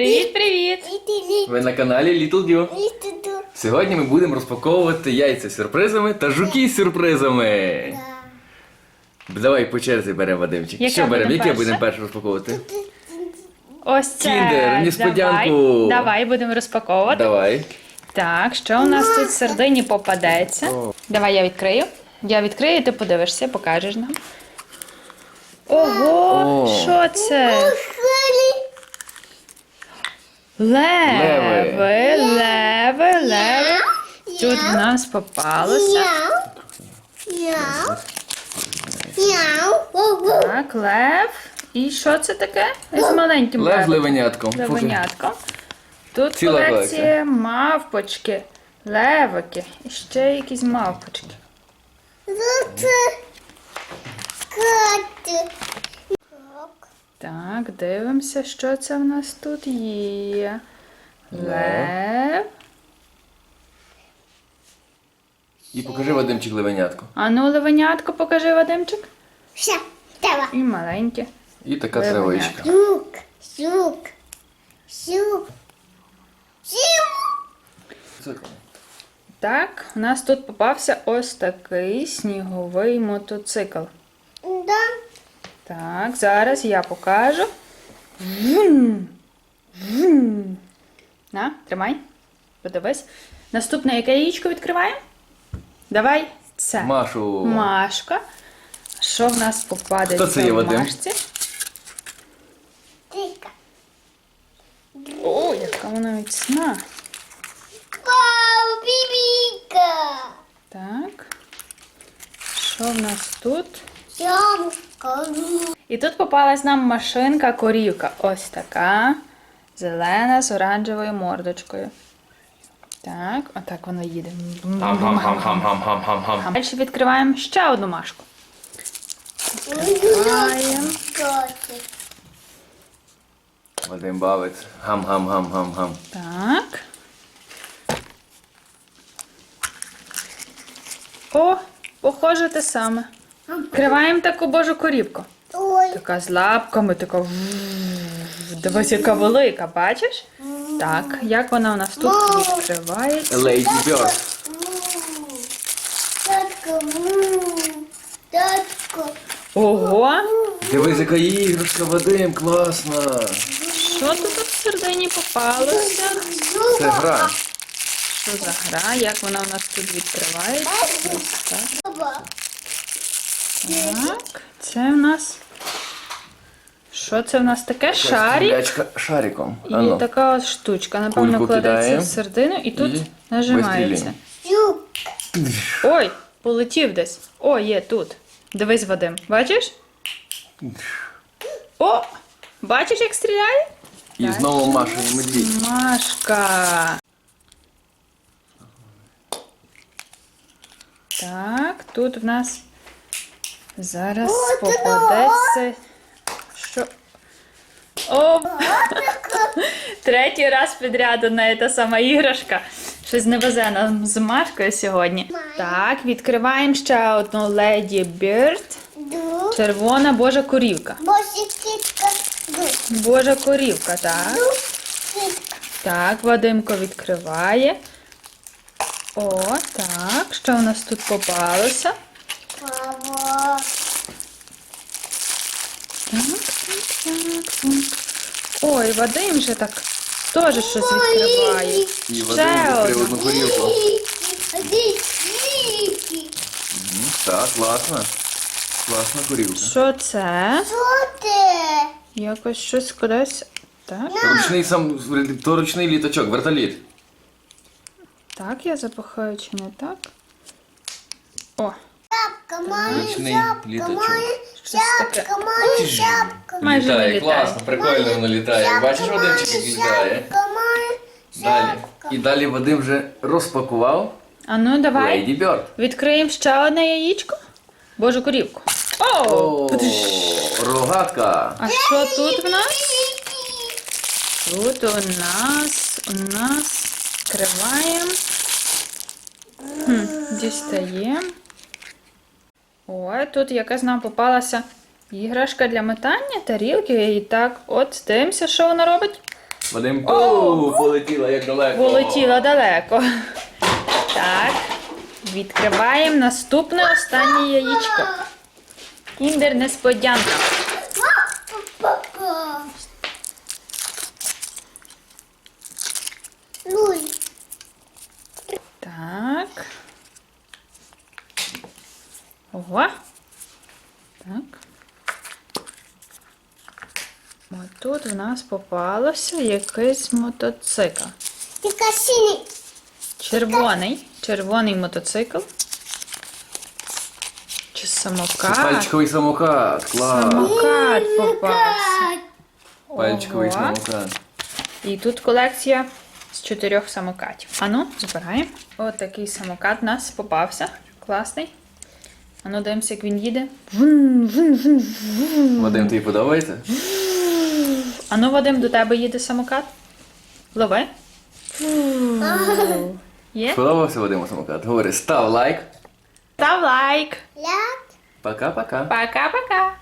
Привіт, привіт! Ви на каналі Little Dio. Сьогодні ми будемо розпаковувати яйця з сюрпризами та жуки з сюрпризами. Давай по черзі беремо Вадимчик. Яка Що беремо? Яке перша? будемо перше розпаковувати? Ось це. Кіндер, несподянку. Давай, давай будемо розпаковувати. Давай. Так, що у нас тут середині попадеться? О. Давай я відкрию. Я відкрию, і ти подивишся, покажеш нам. Ого! О. Що це? Леви, леви, леви. Тут в нас попалося. Так, лев. І що це таке? З маленьким Лев з левом. левенятком. Левенятко. Тут Ціла колекція колекція. мавпочки, левики і ще якісь мавпочки. Так, дивимося, що це в нас тут є. Лев. І покажи Вадимчик левенятку. А ну, левенятко, покажи Вадимчик. Все, давай. І маленьке. І така Левенятко. травичка. Жук, жук, жук, жук. Так, у нас тут попався ось такий сніговий мотоцикл. Да. Так, зараз я покажу. Вум, вум. На, тримай. Подивись. Наступне яке яєчко відкриваємо? Давай це. Машу. Машка. Що в нас попаде Хто в це є, цій Вадим? машці? Тика. О, яка вона міцна. Вау, бибика. Так. Що в нас тут? Ямка. І тут попалась нам машинка корівка. Ось така. Зелена з оранжевою мордочкою. Так, отак вона їде. Хам-хам-хам-хам-хам-хам-хам. Далі відкриваємо ще одну машку. Відкриваємо. Котик. Вадим бавиться. Гам-гам-гам-гам-гам. Так. О, похоже те саме. Відкриваємо таку божу корівку. Ой. Така з лапками, така. ву- Дивись, яка велика, бачиш? Так, як вона у нас тут відкривається? Лейді Бёрд. Татко. Татко. Ого! Дивись, яка іграшка, Вадим, класна. Що тут всередині попалося? Це гра. Що за гра? Як вона у нас тут відкривається? Ось так. Баба. Так, це в нас. Що це в нас таке? Шарик. Шариком. І Ану. така ось штучка. Напевно, Кульку кладеться кидаємо. всередину і тут І нажимається. вистрілюємо. Ой, полетів десь. О, є тут. Дивись, Вадим. Бачиш? О! Бачиш, як стріляє? І знову Маша і медвідь. Машка. Так, тут в нас зараз попадеться. Що? О! Третій раз підряд одна і та сама іграшка. Щось не везе нам з Машкою сьогодні. Так, відкриваємо ще одну Леді Бірд. Червона Божа корівка. Божа корівка, так. Так, Вадимко відкриває. О, так. Що у нас тут попалося? Баба. Так, так, так. Ой, Вадим вже так теж щось відкриває. І Вадим Ще відкрив одну. одну горілку. Мгм, Так, класно. Класна горілка. Що це? Якось щось кудись. Так, Ручний сам, то ручний літачок, вертоліт. так, я запахаю чи не так? О, Ручний літачок. шапка, моя шапка. майже не літає, літає. класно, прикольно воно літає. Бачиш, Вадимчик, як літає? Далі. І далі Вадим вже розпакував А ну давай. Лейді Бёрд. Відкриємо ще одне яєчко. Божу корівку. О! О, рогатка. А що тут в нас? Тут у нас, у нас відкриваємо. Хм, дістаємо. Ой, тут якась нам попалася іграшка для метання, тарілки. І так, от, дивимося, що вона робить. Вадим, о, полетіла як далеко. Полетіла далеко. Так. Відкриваємо наступне останнє яєчко. Кіндер несподянка. Луй. Так. Ого. Так. От тут в нас попалося якийсь мотоцикл. Синій. Червоний. Червоний мотоцикл. Чи самокат? Пальчиковий самокат. Клас. Самокат попався. Пальчиковий Ого. самокат. І тут колекція з чотирьох самокатів. Ану, збираємо. От такий самокат у нас попався. Класний. Ану, дивимося, як він їде. Вадим, тобі подобається? А ну, Вадим, до тебе їде самокат. Лови. Є? Сподобався Вадиму самокат? Говори, став лайк. Став лайк. Пока-пока. Пока-пока.